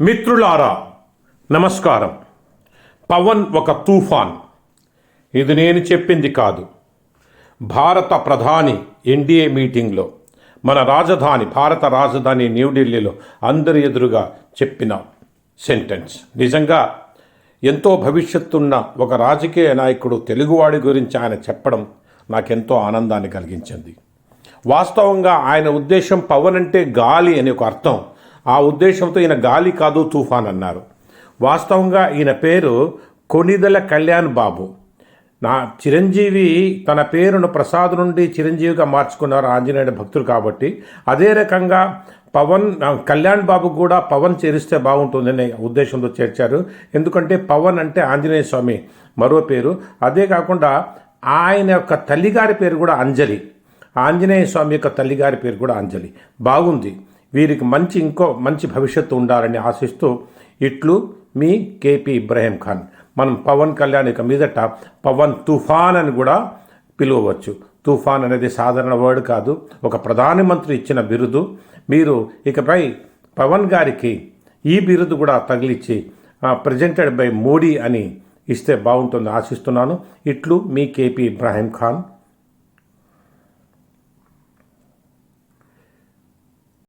మిత్రులారా నమస్కారం. పవన్ ఒక తుఫాన్. ఇది నేను చెప్పింది కాదు. భారత ప్రధాని ఎన్డీఏ మీటింగ్లో మన రాజధాని భారత రాజధాని న్యూఢిల్లీలో అందరి ఎదురుగా చెప్పిన సెంటెన్స్. నిజంగా ఎంతో భవిష్యత్తున్న ఒక రాజకీయ నాయకుడు తెలుగువాడి గురించి ఆయన చెప్పడం నాకెంతో ఆనందాన్ని కలిగించింది. వాస్తవంగా ఆయన ఉద్దేశం పవన్ అంటే గాలి అని ఒక అర్థం. ఆ ఉద్దేశంతో ఈయన గాలి కాదు తుఫాన్ అన్నారు. వాస్తవంగా ఈయన పేరు కొనిదెల కళ్యాణ్ బాబు. నా చిరంజీవి తన పేరును ప్రసాద్ నుండి చిరంజీవిగా మార్చుకున్నారు ఆంజనేయుడు భక్తులు కాబట్టి. అదే రకంగా పవన్ కళ్యాణ్ బాబు కూడా పవన్ చేరిస్తే బాగుంటుందనే ఉద్దేశంతో చేర్చారు. ఎందుకంటే పవన్ అంటే ఆంజనేయ స్వామి మరో పేరు. అదే కాకుండా ఆయన యొక్క తల్లిగారి పేరు కూడా అంజలి. ఆంజనేయ స్వామి యొక్క తల్లిగారి పేరు కూడా అంజలి. బాగుంది. వీరికి మంచి ఇంకో మంచి భవిష్యత్తు ఉండాలని ఆశిస్తూ ఇట్లు మీ కేపీ ఇబ్రాహీం ఖాన్. మనం పవన్ కళ్యాణ్ ఇక మీదట పవన్ తుఫాన్ అని కూడా పిలువవచ్చు. తుఫాన్ అనేది సాధారణ వర్డ్ కాదు. ఒక ప్రధానమంత్రి ఇచ్చిన బిరుదు. మీరు ఇకపై పవన్ గారికి ఈ బిరుదు కూడా తగిలిచ్చి ప్రజెంటెడ్ బై మోడీ అని ఇస్తే బాగుంటుంది ఆశిస్తున్నాను. ఇట్లు మీ కేపీ ఇబ్రాహీం ఖాన్.